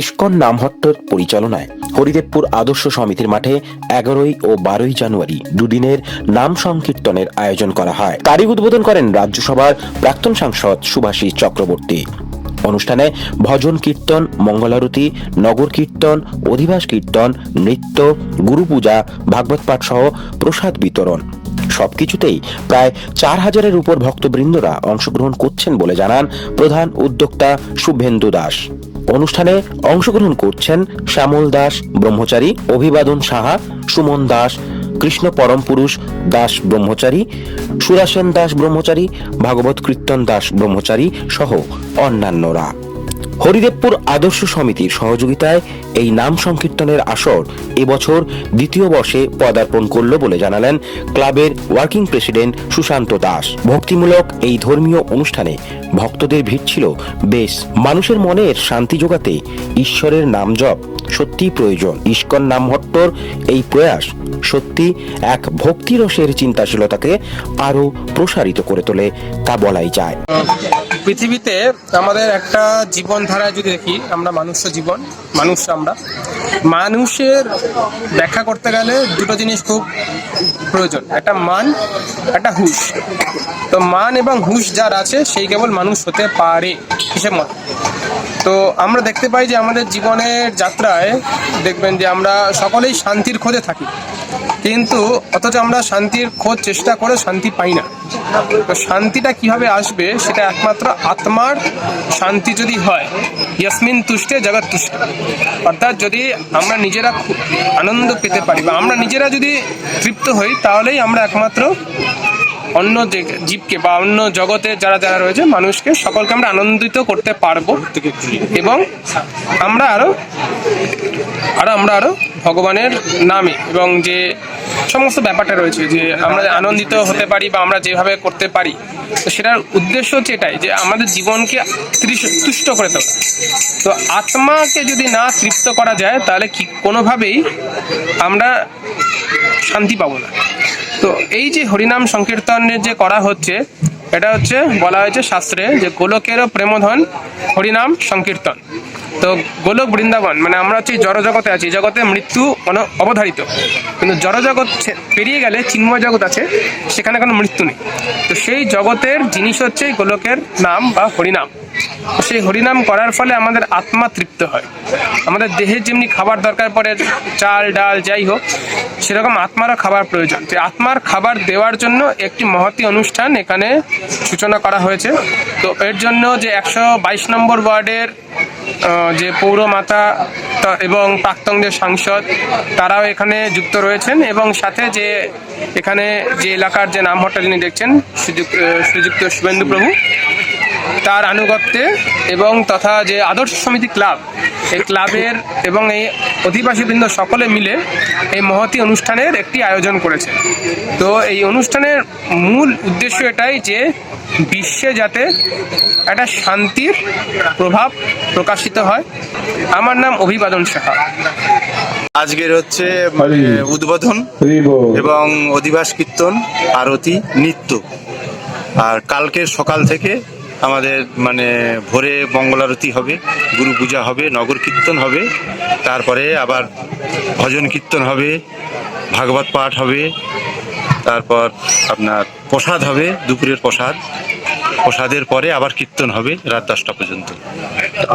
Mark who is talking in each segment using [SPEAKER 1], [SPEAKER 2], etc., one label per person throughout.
[SPEAKER 1] ISKCON নামহট্টর পরিচালনায় হরিদেবপুর আদর্শ সমিতির মাঠে এগারোই ও বারোই জানুয়ারি দুদিনের নাম সংকীর্তনের আয়োজন করা হয় তারিখ উদ্বোধন করেন রাজ্যসভার প্রাক্তন সাংসদ সুভাষী চক্রবর্তী অনুষ্ঠানে ভজন কীর্তন মঙ্গলারতি নগর কীর্তন অধিবাস কীর্তন নৃত্য গুরু পূজা ভাগবত পাঠ সহ প্রসাদ বিতরণ সবকিছুতেই প্রায় চার হাজারের উপর ভক্তবৃন্দরা অংশগ্রহণ করছেন বলে জানান প্রধান উদ্যোক্তা শুভেন্দু দাস অনুষ্ঠানে অংশগ্রহণ করছেন শ্যামল দাস ব্রহ্মচারী অভিবাদন সাহা সুমন দাস কৃষ্ণ পরমপুরুষ দাস ব্রহ্মচারী সুরাসেন দাস ব্রহ্মচারী ভাগবত কীর্তন দাস ব্রহ্মচারী সহ অন্যান্যরা হরিদেবপুর আদর্শ সমিতির সহযোগিতায় এই নাম সংকীর্তনের আসর এবছর দ্বিতীয় বর্ষে পদার্পণ করল বলে জানালেন ক্লাবের ওয়ার্কিং প্রেসিডেন্ট সুশান্ত দাস ভক্তিমূলক এই ধর্মীয় অনুষ্ঠানে ভক্তদের ভিড় ছিল বেশ মানুষের মনের শান্তি যোগাতে ঈশ্বরের নাম জপ সত্যি প্রয়োজন ইস্কন নামহট্টর এই প্রয়াস সত্যি এক ভক্তিরসের চিন্তাশীলতাকে আরো প্রসারিত করে তোলে তা বলাই যায়
[SPEAKER 2] পৃথিবীতে আমাদের একটা জীবন ধারায় যদি দেখি আমরা মানুষ জীবন মানুষ আমরা মানুষের ব্যাখ্যা করতে গেলে দুটো জিনিস খুব প্রয়োজন একটা মান একটা হুশ তো মান এবং হুশ যার আছে সেই কেবল মানুষ হতে পারে হিসেব মত তো আমরা দেখতে পাই যে আমাদের জীবনের যাত্রায় দেখবেন যে আমরা সকলেই শান্তির খোঁজে থাকি কিন্তু অথচ আমরা শান্তির খোঁজ চেষ্টা করে শান্তি পাই না তো শান্তিটা কিভাবে আসবে সেটা একমাত্র আত্মার শান্তি যদি হয় ইয়াসমিন তুষ্টে জগৎ তুষ্টে অর্থাৎ যদি আমরা নিজেরা আনন্দ পেতে পারি বা আমরা নিজেরা যদি তৃপ্ত হই তাহলেই আমরা একমাত্র অন্য যে জীবকে বা অন্য জগতে যারা যারা রয়েছে মানুষকে সকলকে আমরা আনন্দিত করতে পারবো এবং আমরা আরও আরও আমরা আরও ভগবানের নামে এবং যে সমস্ত ব্যাপারটা রয়েছে যে আমরা আনন্দিত হতে পারি বা আমরা যেভাবে করতে পারি তো সেটার উদ্দেশ্য হচ্ছে এটাই যে আমাদের জীবনকে তুষ্ট করে তোলা তো আত্মাকে যদি না তৃপ্ত করা যায় তাহলে কি কোনোভাবেই আমরা শান্তি পাবো না তো এই যে হরিনাম সংকীর্তনের যে করা হচ্ছে এটা হচ্ছে বলা হয়েছে শাস্ত্রে যে গোলকেরও প্রেমধন হরিনাম সংকীর্তন তো গোলক বৃন্দাবন মানে আমরা হচ্ছে জড়জগতে আছি জগতে মৃত্যু অবধারিত কিন্তু জড়জগৎ পেরিয়ে গেলে চিন্ময় জগৎ আছে সেখানে কোনো মৃত্যু নেই তো সেই জগতের জিনিস হচ্ছে গোলকের নাম বা হরিনাম সেই হরিনাম করার ফলে আমাদের আত্মা তৃপ্ত হয় আমাদের দেহের যেমনি খাবার দরকার পড়ে চাল ডাল যাই হোক সেরকম আত্মারও খাবার প্রয়োজন যে আত্মার খাবার দেওয়ার জন্য একটি মহতি অনুষ্ঠান এখানে সূচনা করা হয়েছে তো এর জন্য যে একশো বাইশ নম্বর ওয়ার্ডের যে পৌরমাতা এবং প্রাক্তন যে সাংসদ তারাও এখানে যুক্ত রয়েছেন এবং সাথে যে এখানে যে এলাকার যে নাম হোটেল যিনি দেখছেন শ্রীযুক্ত শুভেন্দু প্রভু তার আনুগত্যে এবং তথা যে আদর্শ সমিতি ক্লাব এই ক্লাবের এবং এই অধিবাসীবৃন্দ সকলে মিলে এই মহতি অনুষ্ঠানের একটি আয়োজন করেছে তো এই অনুষ্ঠানের মূল উদ্দেশ্য এটাই যে বিশ্বে যাতে একটা শান্তির প্রভাব প্রকাশিত হয় আমার নাম অভিবাদন সাহা
[SPEAKER 3] আজকের হচ্ছে উদ্বোধন এবং অধিবাস কীর্তন আরতি নৃত্য আর কালকের সকাল থেকে আমাদের মানে ভোরে মঙ্গলারতি হবে গুরু পূজা হবে নগর কীর্তন হবে তারপরে আবার ভজন কীর্তন হবে ভাগবত পাঠ হবে তারপর আপনার প্রসাদ হবে দুপুরের প্রসাদ প্রসাদের পরে আবার কীর্তন হবে রাত দশটা পর্যন্ত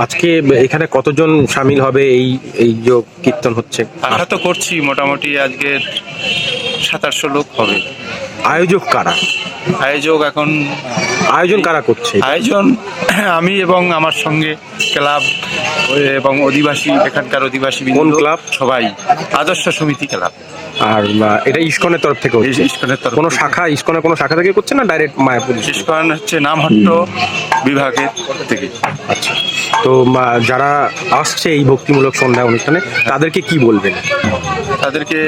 [SPEAKER 1] আজকে এখানে কতজন সামিল হবে এই এই যে কীর্তন হচ্ছে
[SPEAKER 2] আমরা তো করছি মোটামুটি আজকে সাত আটশো লোক হবে আয়োজক কারা আয়োজক এখন
[SPEAKER 1] আয়োজন কারা করছে
[SPEAKER 2] আয়োজন আমি এবং আমার সঙ্গে ক্লাব এবং অধিবাসী এখানকার অধিবাসী কোন ক্লাব সবাই আদর্শ সমিতি ক্লাব
[SPEAKER 1] আর এটা ইস্কনের তরফ থেকে ইস্কনের তরফ কোনো শাখা ইস্কনের কোনো শাখা থেকে করছে না ডাইরেক্ট মায়াপুর
[SPEAKER 2] ইস্কন হচ্ছে নামহট্ট বিভাগের থেকে
[SPEAKER 1] আচ্ছা তো যারা আসছে এই ভক্তিমূলক সন্ধ্যা অনুষ্ঠানে তাদেরকে কি বলবেন
[SPEAKER 2] তাদেরকে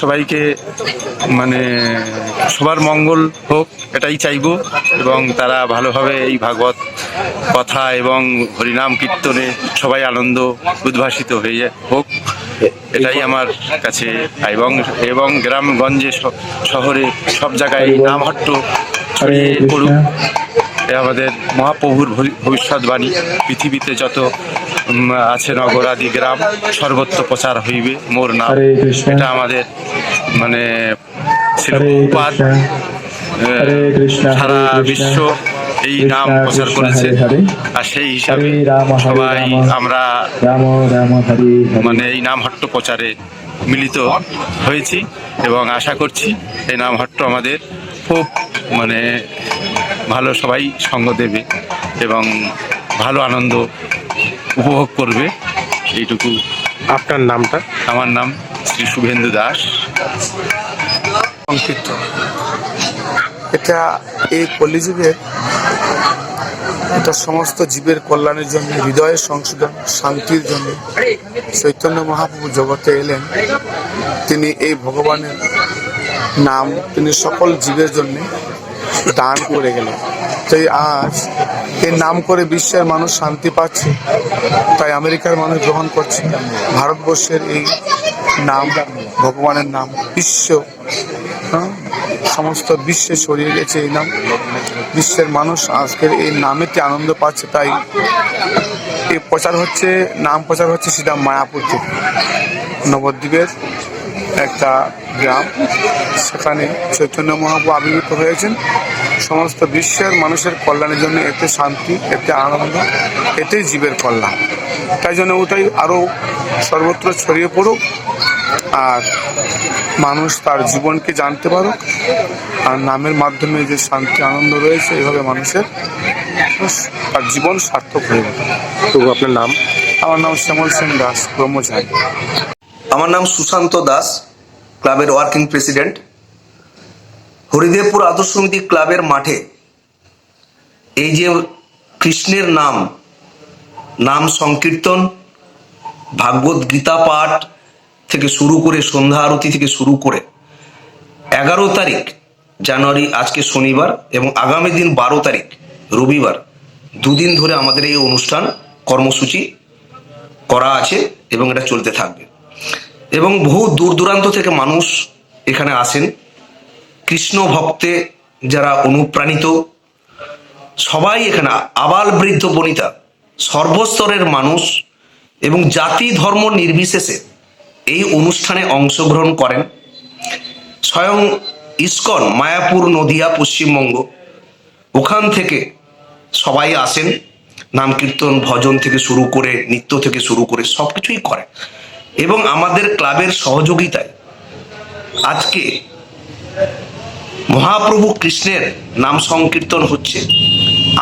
[SPEAKER 2] সবাইকে মানে সবার মঙ্গল হোক এটাই চাইব এবং তারা ভালোভাবে এই ভাগবত কথা এবং হরিনাম কীর্তনে সবাই আনন্দ উদ্ভাসিত হয়ে হোক এটাই আমার কাছে এবং এবং গ্রামগঞ্জে শহরে সব জায়গায় নামহট্ট ছড়িয়ে পড়ুক আমাদের মহাপ্রভুর ভবিষ্যৎবাণী পৃথিবীতে যত আছে নগর আদি গ্রাম সর্বত্র প্রচার হইবে মোর নাম এটা আমাদের মানে সারা বিশ্ব এই নাম প্রচার করেছে আর সেই হিসাবে সবাই আমরা মানে এই নাম হট্ট প্রচারে মিলিত হয়েছি এবং আশা করছি এই নাম হট্ট আমাদের খুব মানে ভালো সবাই সঙ্গ দেবে এবং ভালো আনন্দ উপভোগ করবে
[SPEAKER 1] এইটুকু আপনার নামটা
[SPEAKER 2] আমার নাম শ্রী শুভেন্দু দাস
[SPEAKER 4] এটা এই কলিযুগের এটা সমস্ত জীবের কল্যাণের জন্য হৃদয়ের সংশোধন শান্তির জন্য চৈতন্য মহাপ্রভু জগতে এলেন তিনি এই ভগবানের নাম তিনি সকল জীবের জন্য দান করে গেলেন তাই আজ এর নাম করে বিশ্বের মানুষ শান্তি পাচ্ছে তাই আমেরিকার মানুষ গ্রহণ করছে ভারতবর্ষের এই নাম ভগবানের নাম বিশ্ব হ্যাঁ? সমস্ত বিশ্বে ছড়িয়ে গেছে এই নাম বিশ্বের মানুষ আজকের এই নামেতে আনন্দ পাচ্ছে তাই এই প্রচার হচ্ছে নাম প্রচার হচ্ছে সেটা মায়াপুর থেকে নবদ্বীপের একটা গ্রাম সেখানে চৈতন্য মহাপ্রভু আবির্ভূত হয়েছেন সমস্ত বিশ্বের মানুষের কল্যাণের জন্য এতে শান্তি এতে আনন্দ এতেই জীবের কল্যাণ তাই জন্য ওটাই আরও সর্বত্র ছড়িয়ে পড়ুক আর মানুষ তার জীবনকে জানতে পারুক আর নামের মাধ্যমে যে শান্তি আনন্দ রয়েছে এভাবে মানুষের তার জীবন সার্থক হয়ে উঠবে
[SPEAKER 1] তবু আপনার নাম
[SPEAKER 2] আমার নাম শ্যামল সেন দাস ব্রহ্মচারী
[SPEAKER 3] আমার নাম সুশান্ত দাস ক্লাবের ওয়ার্কিং প্রেসিডেন্ট হরিদেবপুর আদর্শ সমিতি ক্লাবের মাঠে এই যে কৃষ্ণের নাম নাম সংকীর্তন ভাগবত গীতা পাঠ থেকে শুরু করে সন্ধ্যা আরতি থেকে শুরু করে এগারো তারিখ জানুয়ারি আজকে শনিবার এবং আগামী দিন বারো তারিখ রবিবার দুদিন ধরে আমাদের এই অনুষ্ঠান কর্মসূচি করা আছে এবং এটা চলতে থাকবে এবং বহু দূর দূরান্ত থেকে মানুষ এখানে আসেন কৃষ্ণ ভক্তে যারা অনুপ্রাণিত সবাই এখানে আবাল বৃদ্ধ বনিতা সর্বস্তরের মানুষ এবং জাতি ধর্ম নির্বিশেষে এই অনুষ্ঠানে অংশগ্রহণ করেন স্বয়ং ইস্কন মায়াপুর নদিয়া পশ্চিমবঙ্গ ওখান থেকে সবাই আসেন নাম কীর্তন ভজন থেকে শুরু করে নৃত্য থেকে শুরু করে সব কিছুই করে এবং আমাদের ক্লাবের সহযোগিতায় আজকে মহাপ্রভু কৃষ্ণের নাম সংকীর্তন হচ্ছে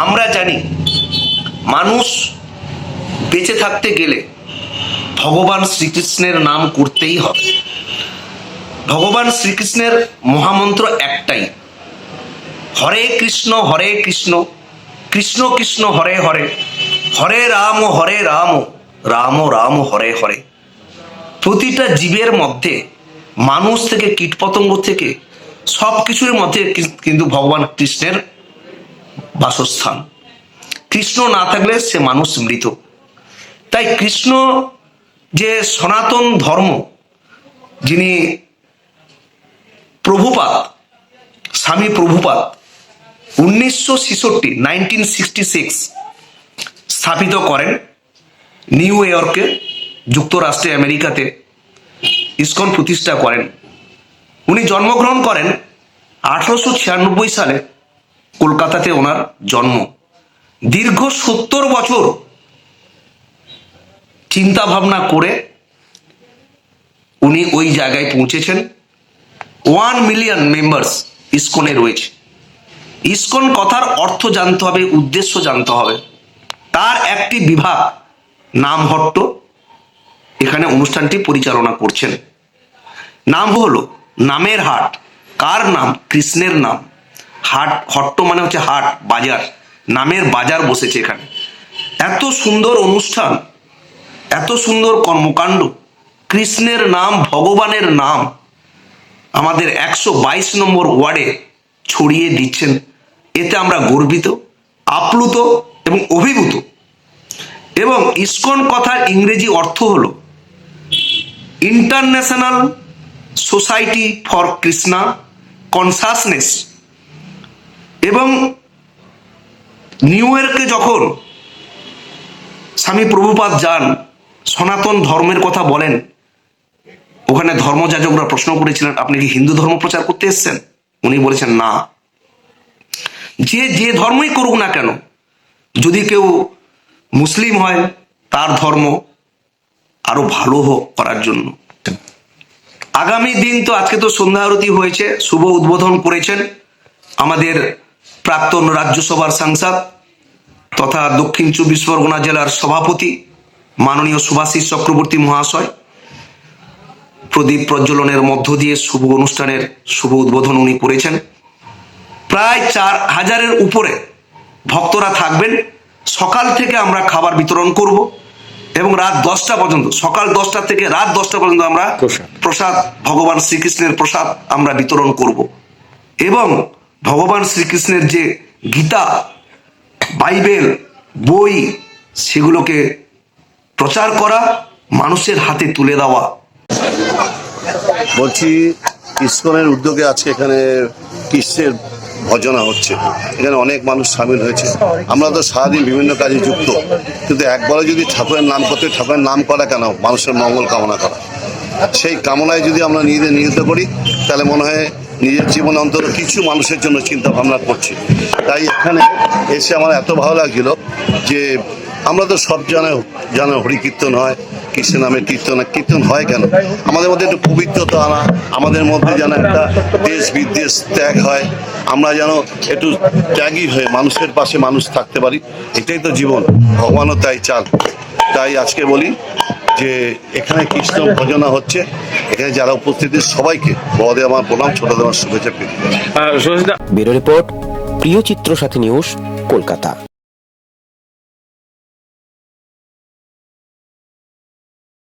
[SPEAKER 3] আমরা জানি মানুষ বেঁচে থাকতে গেলে ভগবান শ্রীকৃষ্ণের নাম করতেই হবে ভগবান শ্রীকৃষ্ণের মহামন্ত্র একটাই হরে কৃষ্ণ হরে কৃষ্ণ কৃষ্ণ কৃষ্ণ হরে হরে হরে রাম হরে রাম রাম রাম হরে হরে প্রতিটা জীবের মধ্যে মানুষ থেকে কীটপতঙ্গ থেকে সব কিছুর মধ্যে কিন্তু ভগবান কৃষ্ণের বাসস্থান কৃষ্ণ না থাকলে সে মানুষ মৃত তাই কৃষ্ণ যে সনাতন ধর্ম যিনি প্রভুপাত স্বামী প্রভুপাত উনিশশো ছেষট্টি নাইনটিন সিক্সটি সিক্স স্থাপিত করেন নিউ ইয়র্কে যুক্তরাষ্ট্রে আমেরিকাতে ইস্কন প্রতিষ্ঠা করেন উনি জন্মগ্রহণ করেন আঠারোশো ছিয়ানব্বই সালে কলকাতাতে ওনার জন্ম দীর্ঘ সত্তর বছর চিন্তা ভাবনা করে উনি ওই জায়গায় পৌঁছেছেন ওয়ান মিলিয়ন মেম্বার্স ইস্কনে রয়েছে ইস্কন কথার অর্থ জানতে হবে উদ্দেশ্য জানতে হবে তার একটি বিভাগ হট্ট এখানে অনুষ্ঠানটি পরিচালনা করছেন নাম হলো নামের হাট কার নাম কৃষ্ণের নাম হাট হট্ট মানে হচ্ছে হাট বাজার নামের বাজার বসেছে এখানে এত সুন্দর অনুষ্ঠান এত সুন্দর কর্মকাণ্ড কৃষ্ণের নাম ভগবানের নাম আমাদের একশো বাইশ নম্বর ওয়ার্ডে ছড়িয়ে দিচ্ছেন এতে আমরা গর্বিত আপ্লুত এবং অভিভূত এবং ইস্কন কথার ইংরেজি অর্থ হলো International Society for Krishna Consciousness এবং নিউ ইয়র্কে যখন স্বামী প্রভুপাত যান সনাতন ধর্মের কথা বলেন ওখানে ধর্মযাজকরা প্রশ্ন করেছিলেন আপনি কি হিন্দু ধর্ম প্রচার করতে এসছেন উনি বলেছেন না যে যে ধর্মই করুক না কেন যদি কেউ মুসলিম হয় তার ধর্ম আরো ভালো হোক করার জন্য আগামী দিন তো আজকে তো সন্ধ্যা আরতি হয়েছে শুভ উদ্বোধন করেছেন আমাদের প্রাক্তন রাজ্যসভার সাংসদ তথা দক্ষিণ চব্বিশ পরগনা জেলার সভাপতি মাননীয় সুভাষিস চক্রবর্তী মহাশয় প্রদীপ প্রজ্বলনের মধ্য দিয়ে শুভ অনুষ্ঠানের শুভ উদ্বোধন উনি করেছেন প্রায় চার হাজারের উপরে ভক্তরা থাকবেন সকাল থেকে আমরা খাবার বিতরণ করবো এবং রাত দশটা পর্যন্ত সকাল দশটা থেকে রাত দশটা পর্যন্ত আমরা প্রসাদ ভগবান শ্রীকৃষ্ণের প্রসাদ আমরা বিতরণ করব এবং ভগবান শ্রীকৃষ্ণের যে গীতা বাইবেল বই সেগুলোকে প্রচার করা মানুষের হাতে তুলে দেওয়া
[SPEAKER 5] বলছি ইসকনের উদ্যোগে আজকে এখানে কৃষ্ণের ভজনা হচ্ছে এখানে অনেক মানুষ সামিল হয়েছে আমরা তো সারাদিন বিভিন্ন কাজে যুক্ত কিন্তু একবারে যদি ঠাকুরের নাম করতে ঠাকুরের নাম করা কেন মানুষের মঙ্গল কামনা করা সেই কামনায় যদি আমরা নিজেদের নিহিত করি তাহলে মনে হয় নিজের জীবন অন্তত কিছু মানুষের জন্য চিন্তা ভাবনা করছি তাই এখানে এসে আমার এত ভালো লাগছিল যে আমরা তো সব জানে জানো হরিকীর্তন হয় কৃষ্ণ নামের কীর্তন কীর্তন হয় কেন আমাদের মধ্যে একটু পবিত্রতা আনা আমাদের মধ্যে যেন একটা দেশ বিদেশ ত্যাগ হয় আমরা যেন একটু ত্যাগী হয়ে মানুষের পাশে মানুষ থাকতে পারি এটাই তো জীবন ভগবানও তাই চান তাই আজকে বলি যে এখানে কৃষ্ণ ভজনা হচ্ছে এখানে যারা উপস্থিত সবাইকে বদে আমার প্রণাম ছোটদের আমার শুভেচ্ছা পেয়ে ব্যুরো রিপোর্ট প্রিয় চিত্র সাথী নিউজ কলকাতা